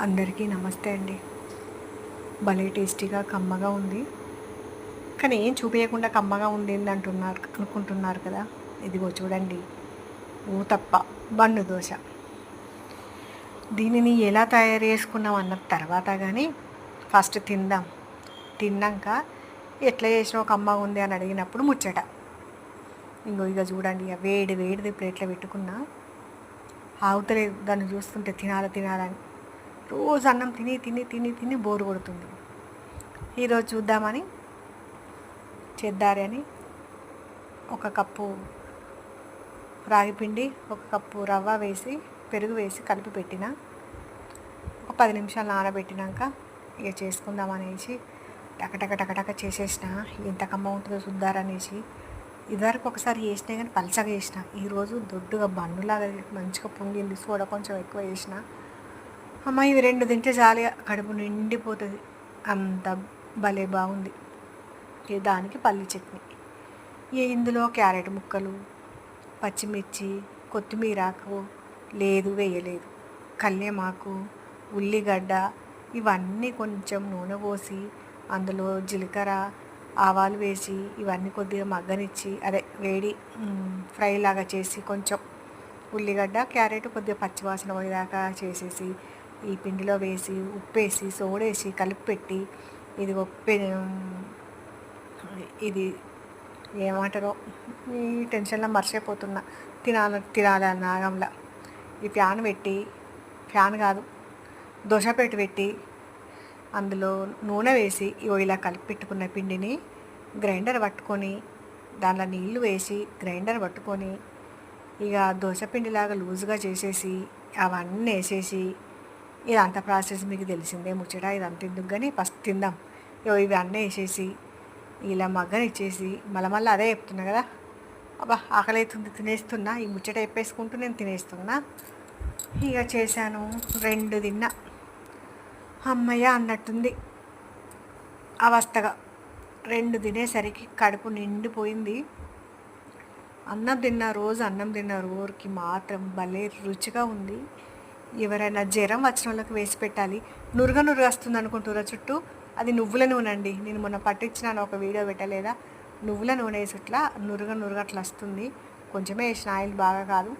అందరికీ నమస్తే అండి. భలే టేస్టీగా కమ్మగా ఉంది. కానీ ఏం చూపించకుండా కమ్మగా ఉండింది అంటున్నారు అనుకుంటున్నారు కదా? ఇదిగో చూడండి. ఊతప్ప బండు దోశ. దీనిని ఎలా తయారు చేసుకున్నాం అన్న తర్వాత కానీ ఫస్ట్ తిందాం. తిన్నాక ఎట్లా చేసినావు అమ్మ ఉంది అని అడిగినప్పుడు ముచ్చట. ఇంకో ఇక చూడండి ఇక వేడి వేడిది ప్లేట్లో పెట్టుకున్నా. ఆగుతలేదు దాన్ని చూస్తుంటే తినాలి తినాలని రోజు అన్నం తిని తిని తిని తిని బోరు కొడుతుంది. ఈరోజు చూద్దామని చేద్దారి అని ఒక కప్పు రాగిపిండి ఒక కప్పు రవ్వ వేసి పెరుగు వేసి కలిపి పెట్టిన ఒక పది నిమిషాలు నానబెట్టినాక ఇక చేసుకుందాం అనేసి టకటక టకటక చేసేసిన. ఎంత కమ్మ ఉంటుందో చూద్దారనేసి ఇదివరకు ఒకసారి చేసినా కానీ పలచగా చేసిన. ఈరోజు దొడ్డుగా బండులాగా మంచిగా పొంగింది. సోడా కొంచెం ఎక్కువ చేసిన. అమ్మ ఇవి రెండు తింటే జాలిగా కడుపు నిండిపోతుంది. అంత భలే బాగుంది. దానికి పల్లి చట్నీ. ఇందులో క్యారెట్ ముక్కలు పచ్చిమిర్చి కొత్తిమీరాకు లేదు వేయలేదు. కల్లేమాకు ఉల్లిగడ్డ ఇవన్నీ కొంచెం నూనె పోసి అందులో జీలకర్ర ఆవాలు వేసి ఇవన్నీ కొద్దిగా మగ్గనిచ్చి అదే వేడి ఫ్రై లాగా చేసి కొంచెం ఉల్లిగడ్డ క్యారెట్ కొద్దిగా పచ్చివాసన పోయేదాకా చేసేసి ఈ పిండిలో వేసి ఉప్పేసి సోడేసి కలిపి పెట్టి ఇది ఉప్పే ఇది ఏమంటారో ఈ టెన్షన్లో మర్చిపోతున్నా. తినాల తినాలి నాగంలో. ఈ ఫ్యాన్ పెట్టి ఫ్యాన్ కాదు దోశ పెట్టి పెట్టి అందులో నూనె వేసి ఇగో ఇలా కలిపి పెట్టుకున్న పిండిని గ్రైండర్ పట్టుకొని దానిలో నీళ్ళు వేసి గ్రైండర్ పట్టుకొని ఇక దోశ పిండిలాగా లూజ్గా చేసేసి అవన్నీ వేసేసి ఇదంతా ప్రాసెస్ మీకు తెలిసిందే ముచ్చట ఇదంతా ఎందుకు కానీ ఫస్ట్ తిందాం. ఇగో ఇవి అన్నీ వేసేసి ఇలా మగ్గని ఇచ్చేసి మళ్ళీ మళ్ళీ అదే చెప్తున్నా కదా. అబ్బా ఆకలి అవుతుంది తినేస్తున్నా. ఈ ముచ్చట చెప్పేసుకుంటూ నేను తినేస్తున్నా. ఇక చేశాను రెండు తిన్నా. అమ్మయ్య అన్నట్టుంది అవస్థగా. రెండు తినేసరికి కడుపు నిండిపోయింది. అన్నం తిన్న రోజు అన్నం తిన్న రోజుకి మాత్రం భలే రుచిగా ఉంది. ఎవరైనా జ్వరం వచ్చిన వాళ్ళకి వేసి పెట్టాలి. నురుగ నురుగ వస్తుంది అనుకుంటారా చుట్టూ? అది నువ్వుల నూనె అండి. నేను మొన్న పట్టించినాను ఒక వీడియో పెట్టలేదా? నువ్వుల నూనె వేసి ఇట్లా నురుగ నురగ అట్లా వస్తుంది. కొంచెమే వేసిన ఆయిల్ బాగా కాదు.